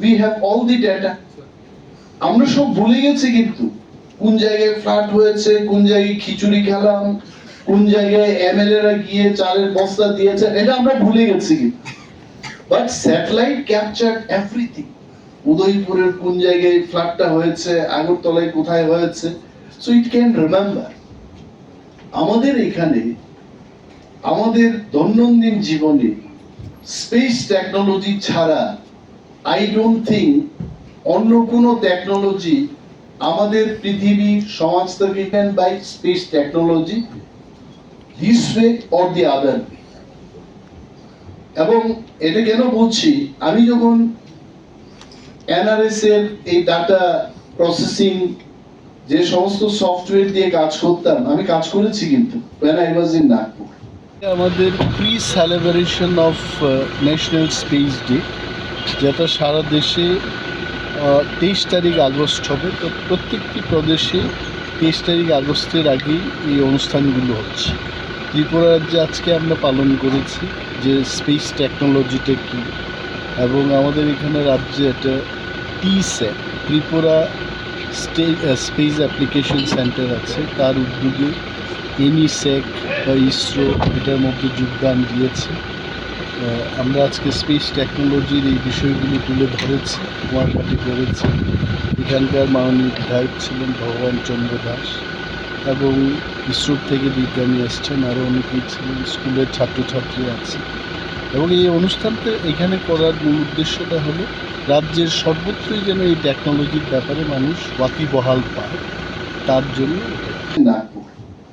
We have all the data আমরা সব ভুলে গেছি কিন্তু কোন জায়গায় ফ্ল্যাট হয়েছে, কোন জায়গায় খিচুড়ি খেলাম, কোন জায়গায় এমএলএ রা গিয়ে চালের বস্তা দিয়েছে, এটা আমরা ভুলে গেছি বাট স্যাটেলাইট ক্যাপচার এভরিথিং উদয়পুরের কোন জায়গায় ফ্ল্যাটটা হয়েছে, আগরতলায় কোথায় হয়েছে সো ইট ক্যান রিমেম্বার আমাদের এখানে, আমাদের দৈনন্দিন জীবনে স্পেস টেকনোলজি ছাড়া আই ডোন্ট থিঙ্ক অন্য কোনো টেকনোলজি আমাদের পৃথিবী সমাজটাকে can by space technology this way or the other এবং এটা কেন বলছি? আমি যখন এনআরএস এর এই ডাটা প্রসেসিং যে সমস্ত সফটওয়্যার দিয়ে কাজ করতাম, আমি কাজ করেছি কিন্তু when I was in Nagpur আমাদের pre celebration of national space day যেটা সারা দেশে তেইশ তারিখ আগস্ট হবে। তো প্রত্যেকটি প্রদেশে তেইশ তারিখ আগস্টের আগেই এই অনুষ্ঠানগুলো হচ্ছে। ত্রিপুরা রাজ্যে আজকে আমরা পালন করেছি যে স্পেস টেকনোলজিটা কী এবং আমাদের এখানে রাজ্যে একটা T sat Tripura space application centre আছে। তার উদ্যোগে এনিসেক বা ইসরো এটার মধ্যে যোগদান দিয়েছে। আমরা আজকে স্পেস টেকনোলজির এই বিষয়গুলি তুলে ধরেছি কুমারঘাটে করেছি। এখানকার মাননীয় বিধায়ক ছিলেন ভগবান চন্দ্র দাস এবং ইসরোর থেকে বিজ্ঞানী এসছেন, আরও অনেকেই ছিলেন, স্কুলের ছাত্রছাত্রী আছে। এবং এই অনুষ্ঠানটা এখানে করার মূল উদ্দেশ্যটা হলো, রাজ্যের সর্বত্রই যেন এই টেকনোলজির ব্যাপারে মানুষ ওয়াকিবহাল পায়, তার জন্য নাগপুর